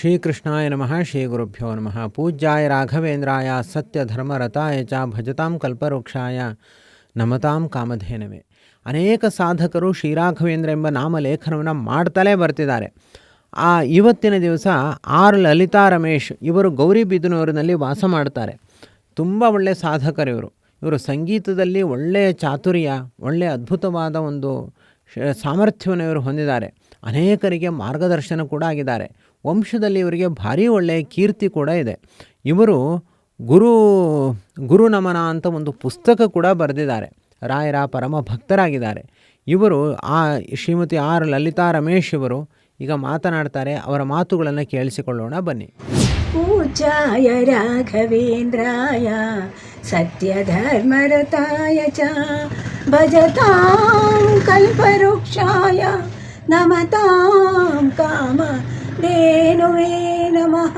ಶ್ರೀಕೃಷ್ಣಾಯ ನಮಃ, ಶ್ರೀ ಗುರುಭ್ಯೋ ನಮಃ. ಪೂಜ್ಯಾಯ ರಾಘವೇಂದ್ರಾಯ ಸತ್ಯಧರ್ಮರತಾಯ ಚ ಭಜತಾಂ ಕಲ್ಪವೃಕ್ಷಾಯ ನಮತಾಂ ಕಾಮಧೇನವೇ. ಅನೇಕ ಸಾಧಕರು ಶ್ರೀರಾಘವೇಂದ್ರ ಎಂಬ ನಾಮಲೇಖನವನ್ನು ಮಾಡ್ತಲೇ ಬರ್ತಿದ್ದಾರೆ. ಆ ಇವತ್ತಿನ ದಿವಸ ಆರ್ ಲಲಿತಾ ರಮೇಶ್ ಇವರು ಗೌರಿಬಿದನೂರಿನಲ್ಲಿ ವಾಸ ಮಾಡ್ತಾರೆ. ತುಂಬ ಒಳ್ಳೆಯ ಸಾಧಕರು ಇವರು. ಇವರು ಸಂಗೀತದಲ್ಲಿ ಒಳ್ಳೆಯ ಚಾತುರ್ಯ ಒಳ್ಳೆಯ ಅದ್ಭುತವಾದ ಒಂದು ಸಾಮರ್ಥ್ಯವನ್ನು ಇವರು ಹೊಂದಿದ್ದಾರೆ. ಅನೇಕರಿಗೆ ಮಾರ್ಗದರ್ಶನ ಕೂಡ ಆಗಿದ್ದಾರೆ. ವಂಶದಲ್ಲಿ ಇವರಿಗೆ ಭಾರಿ ಒಳ್ಳೆಯ ಕೀರ್ತಿ ಕೂಡ ಇದೆ. ಇವರು ಗುರು ಗುರು ನಮನ ಅಂತ ಒಂದು ಪುಸ್ತಕ ಕೂಡ ಬರೆದಿದ್ದಾರೆ. ರಾಯರ ಪರಮ ಭಕ್ತರಾಗಿದ್ದಾರೆ. ಇವರು ಆ ಶ್ರೀಮತಿ ಆರ್ ಲಲಿತಾ ರಮೇಶ್ ಇವರು ಈಗ ಮಾತನಾಡ್ತಾರೆ. ಅವರ ಮಾತುಗಳನ್ನು ಕೇಳಿಸಿಕೊಳ್ಳೋಣ, ಬನ್ನಿ. ಪೂಜಾಯ ರಾಘವೇಂದ್ರಾಯ, ಸತ್ಯಧರ್ಮರತಾಯ ಚ, ಭಜತಾಂ ಕಲ್ಪವೃಕ್ಷಾ ನಮತಾಂ ಕಾಮ ಧೇನುವೇ ನಮಃ.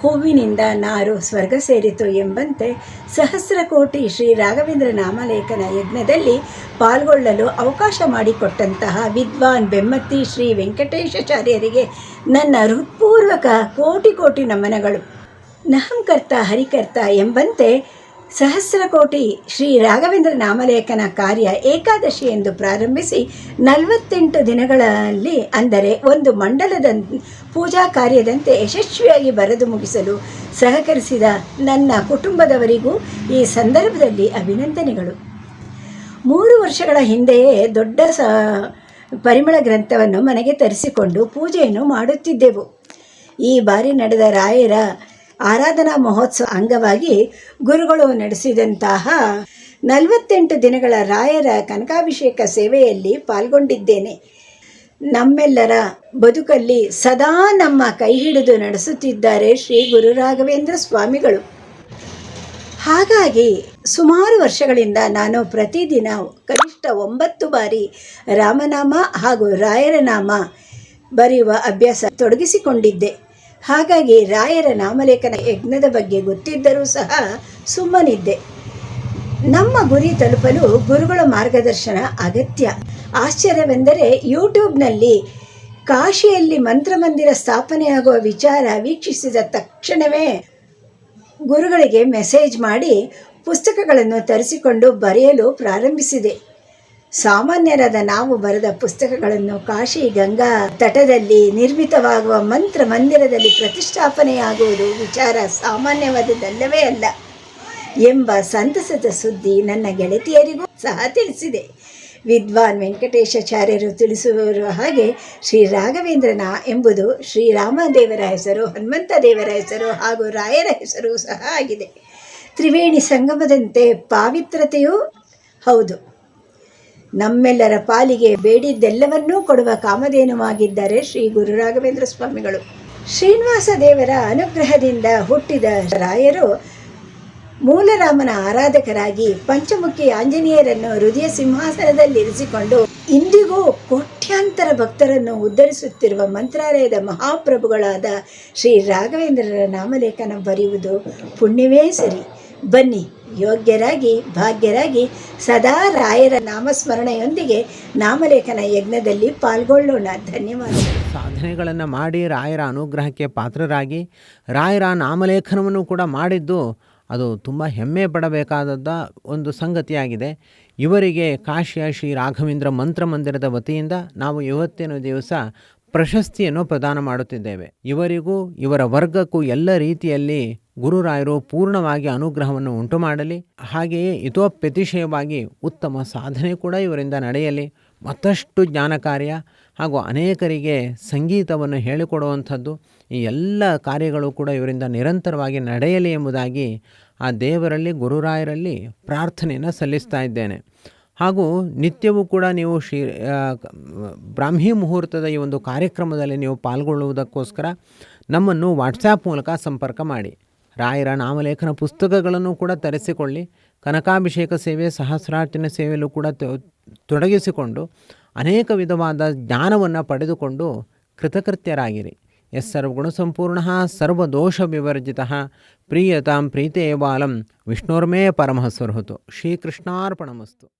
ಹೂವಿನಿಂದ ನಾರು ಸ್ವರ್ಗ ಸೇರಿತು ಎಂಬಂತೆ ಸಹಸ್ರಕೋಟಿ ಶ್ರೀ ರಾಘವೇಂದ್ರ ನಾಮಲೇಖನ ಯಜ್ಞದಲ್ಲಿ ಪಾಲ್ಗೊಳ್ಳಲು ಅವಕಾಶ ಮಾಡಿಕೊಟ್ಟಂತಹ ವಿದ್ವಾನ್ ಬೆಮ್ಮತ್ತಿ ಶ್ರೀ ವೆಂಕಟೇಶಾಚಾರ್ಯರಿಗೆ ನನ್ನ ಹೃತ್ಪೂರ್ವಕ ಕೋಟಿ ಕೋಟಿ ನಮನಗಳು. ನಹಂಕರ್ತ ಹರಿಕರ್ತ ಎಂಬಂತೆ ಸಹಸ್ರಕೋಟಿ ಶ್ರೀ ರಾಘವೇಂದ್ರ ನಾಮಲೇಖನ ಕಾರ್ಯ ಏಕಾದಶಿ ಎಂದು ಪ್ರಾರಂಭಿಸಿ ನಲವತ್ತೆಂಟು ದಿನಗಳಲ್ಲಿ ಅಂದರೆ ಒಂದು ಮಂಡಲದ ಪೂಜಾ ಕಾರ್ಯದಂತೆ ಯಶಸ್ವಿಯಾಗಿ ಬರೆದು ಮುಗಿಸಲು ಸಹಕರಿಸಿದ ನನ್ನ ಕುಟುಂಬದವರಿಗೂ ಈ ಸಂದರ್ಭದಲ್ಲಿ ಅಭಿನಂದನೆಗಳು. ಮೂರು ವರ್ಷಗಳ ಹಿಂದೆಯೇ ದೊಡ್ಡ ಸ ಪರಿಮಳ ಗ್ರಂಥವನ್ನು ಮನೆಗೆ ತರಿಸಿಕೊಂಡು ಪೂಜೆಯನ್ನು ಮಾಡುತ್ತಿದ್ದೆವು. ಈ ಬಾರಿ ನಡೆದ ರಾಯರ ಆರಾಧನಾ ಮಹೋತ್ಸವ ಅಂಗವಾಗಿ ಗುರುಗಳು ನಡೆಸಿದಂತಹ ನಲವತ್ತೆಂಟು ದಿನಗಳ ರಾಯರ ಕನಕಾಭಿಷೇಕ ಸೇವೆಯಲ್ಲಿ ಪಾಲ್ಗೊಂಡಿದ್ದೇನೆ. ನಮ್ಮೆಲ್ಲರ ಬದುಕಲ್ಲಿ ಸದಾ ನಮ್ಮ ಕೈ ಹಿಡಿದು ನಡೆಸುತ್ತಿದ್ದಾರೆ ಶ್ರೀ ಗುರು ರಾಘವೇಂದ್ರ ಸ್ವಾಮಿಗಳು. ಹಾಗಾಗಿ ಸುಮಾರು ವರ್ಷಗಳಿಂದ ನಾನು ಪ್ರತಿದಿನ ಕನಿಷ್ಠ ಒಂಬತ್ತು ಬಾರಿ ರಾಮನಾಮ ಹಾಗೂ ರಾಯರ ನಾಮ ಬರೆಯುವ ಅಭ್ಯಾಸ ತೊಡಗಿಸಿಕೊಂಡಿದ್ದೆ. ಹಾಗಾಗಿ ರಾಯರ ನಾಮಲೇಖನ ಯಜ್ಞದ ಬಗ್ಗೆ ಗೊತ್ತಿದ್ದರೂ ಸಹ ಸುಮ್ಮನಿದ್ದೆ. ನಮ್ಮ ಗುರಿ ತಲುಪಲು ಗುರುಗಳ ಮಾರ್ಗದರ್ಶನ ಅಗತ್ಯ. ಆಶ್ಚರ್ಯವೆಂದರೆ ಯೂಟ್ಯೂಬ್ನಲ್ಲಿ ಕಾಶಿಯಲ್ಲಿ ಮಂತ್ರಮಂದಿರ ಸ್ಥಾಪನೆಯಾಗುವ ವಿಚಾರ ವೀಕ್ಷಿಸಿದ ತಕ್ಷಣವೇ ಗುರುಗಳಿಗೆ ಮೆಸೇಜ್ ಮಾಡಿ ಪುಸ್ತಕಗಳನ್ನು ತರಿಸಿಕೊಂಡು ಬರೆಯಲು ಪ್ರಾರಂಭಿಸಿದೆ. ಸಾಮಾನ್ಯರಾದ ನಾವು ಬರೆದ ಪುಸ್ತಕಗಳನ್ನು ಕಾಶಿ ಗಂಗಾ ತಟದಲ್ಲಿ ನಿರ್ಮಿತವಾಗುವ ಮಂತ್ರ ಮಂದಿರದಲ್ಲಿ ಪ್ರತಿಷ್ಠಾಪನೆಯಾಗುವುದು ವಿಚಾರ ಸಾಮಾನ್ಯವಾದದ್ದಲ್ಲವೇ ಅಲ್ಲ ಎಂಬ ಸಂತಸದ ಸುದ್ದಿ ನನ್ನ ಗೆಳತಿಯರಿಗೂ ಸಹ ತಿಳಿಸಿದೆ. ವಿದ್ವಾನ್ ವೆಂಕಟೇಶಾಚಾರ್ಯರು ತಿಳಿಸುವ ಹಾಗೆ ಶ್ರೀ ರಾಘವೇಂದ್ರನ ಎಂಬುದು ಶ್ರೀರಾಮದೇವರ ಹೆಸರು ಹನುಮಂತ ದೇವರ ಹೆಸರು ಹಾಗೂ ರಾಯರ ಹೆಸರು ಸಹ ಆಗಿದೆ. ತ್ರಿವೇಣಿ ಸಂಗಮದಂತೆ ಪಾವಿತ್ರತೆಯೂ ಹೌದು. ನಮ್ಮೆಲ್ಲರ ಪಾಲಿಗೆ ಬೇಡಿದ್ದೆಲ್ಲವನ್ನೂ ಕೊಡುವ ಕಾಮಧೇನುವಾಗಿದ್ದಾರೆ ಶ್ರೀ ಗುರು ರಾಘವೇಂದ್ರ ಸ್ವಾಮಿಗಳು. ಶ್ರೀನಿವಾಸ ದೇವರ ಅನುಗ್ರಹದಿಂದ ಹುಟ್ಟಿದ ರಾಯರು ಮೂಲರಾಮನ ಆರಾಧಕರಾಗಿ ಪಂಚಮುಖಿ ಆಂಜನೇಯರನ್ನು ಹೃದಯ ಸಿಂಹಾಸನದಲ್ಲಿರಿಸಿಕೊಂಡು ಇಂದಿಗೂ ಕೋಟ್ಯಾಂತರ ಭಕ್ತರನ್ನು ಉದ್ಧರಿಸುತ್ತಿರುವ ಮಂತ್ರಾಲಯದ ಮಹಾಪ್ರಭುಗಳಾದ ಶ್ರೀ ರಾಘವೇಂದ್ರರ ನಾಮಲೇಖನ ಬರೆಯುವುದು ಪುಣ್ಯವೇ ಸರಿ. ಬನ್ನಿ ಯೋಗ್ಯರಾಗಿ, ಭಾಗ್ಯರಾಗಿ ಸದಾ ರಾಯರ ನಾಮಸ್ಮರಣೆಯೊಂದಿಗೆ ನಾಮಲೇಖನ ಯಜ್ಞದಲ್ಲಿ ಪಾಲ್ಗೊಳ್ಳೋಣ. ಧನ್ಯವಾದಗಳು ಸಾಧನೆಗಳನ್ನು ಮಾಡಿ ರಾಯರ ಅನುಗ್ರಹಕ್ಕೆ ಪಾತ್ರರಾಗಿ, ರಾಯರ ನಾಮಲೇಖನವನ್ನು ಕೂಡ ಮಾಡಿದ್ದು ಅದು ತುಂಬ ಹೆಮ್ಮೆ ಪಡಬೇಕಾದದ್ದ ಒಂದು ಸಂಗತಿಯಾಗಿದೆ. ಇವರಿಗೆ ಕಾಶಿಯ ಶ್ರೀ ರಾಘವೇಂದ್ರ ಮಂತ್ರ ಮಂದಿರದ ವತಿಯಿಂದ ನಾವು ಇವತ್ತಿನ ದಿವಸ ಪ್ರಶಸ್ತಿಯನ್ನು ಪ್ರದಾನ ಮಾಡುತ್ತಿದ್ದೇವೆ. ಇವರಿಗೂ, ಇವರ ವರ್ಗಕ್ಕೂ ಎಲ್ಲ ರೀತಿಯಲ್ಲಿ ಗುರುರಾಯರು ಪೂರ್ಣವಾಗಿ ಅನುಗ್ರಹವನ್ನು ಉಂಟು ಮಾಡಲಿ ಹಾಗೆಯೇ ಇತೋಪ್ಯತಿಶಯವಾಗಿ ಉತ್ತಮ ಸಾಧನೆ ಕೂಡ ಇವರಿಂದ ನಡೆಯಲಿ. ಮತ್ತಷ್ಟು ಜ್ಞಾನ ಕಾರ್ಯ ಹಾಗೂ ಅನೇಕರಿಗೆ ಸಂಗೀತವನ್ನು ಹೇಳಿಕೊಡುವಂಥದ್ದು ಈ ಎಲ್ಲ ಕಾರ್ಯಗಳು ಕೂಡ ಇವರಿಂದ ನಿರಂತರವಾಗಿ ನಡೆಯಲಿ ಎಂಬುದಾಗಿ ಆ ದೇವರಲ್ಲಿ, ಗುರುರಾಯರಲ್ಲಿ ಪ್ರಾರ್ಥನೆಯನ್ನು ಸಲ್ಲಿಸ್ತಾ ಇದ್ದೇನೆ. ಹಾಗೂ ನಿತ್ಯವೂ ಕೂಡ ನೀವು ಶ್ರೀ ಬ್ರಾಹ್ಮಿ ಮುಹೂರ್ತದ ಈ ಒಂದು ಕಾರ್ಯಕ್ರಮದಲ್ಲಿ ನೀವು ಪಾಲ್ಗೊಳ್ಳುವುದಕ್ಕೋಸ್ಕರ ನಮ್ಮನ್ನು ವಾಟ್ಸಾಪ್ ಮೂಲಕ ಸಂಪರ್ಕ ಮಾಡಿ. ರಾಯರ ನಾಮಲೇಖನ ಪುಸ್ತಕಗಳನ್ನು ಕೂಡ ತರಿಸಿಕೊಳ್ಳಿ. ಕನಕಾಭಿಷೇಕ ಸೇವೆ ಸಹಸ್ರಾರ್ಚನೆ ಸೇವೆಯಲ್ಲೂ ಕೂಡ ತೊಡಗಿಸಿಕೊಂಡು ಅನೇಕ ವಿಧವಾದ ಜ್ಞಾನವನ್ನು ಪಡೆದುಕೊಂಡು ಕೃತಕೃತ್ಯರಾಗಿರಿ. ಎಸ್ ಸರ್ವಗುಣಸಂಪೂರ್ಣ ಸರ್ವದೋಷ ವಿವರ್ಜಿತ. ಪ್ರೀಯತಾಂ ಪ್ರೀತೇವಾಲಂ ವಿಷ್ಣೋರ್ಮೇ ಪರಮಃ ಸ್ವರ್ಹುತು. ಶ್ರೀಕೃಷ್ಣಾರ್ಪಣಮಸ್ತು.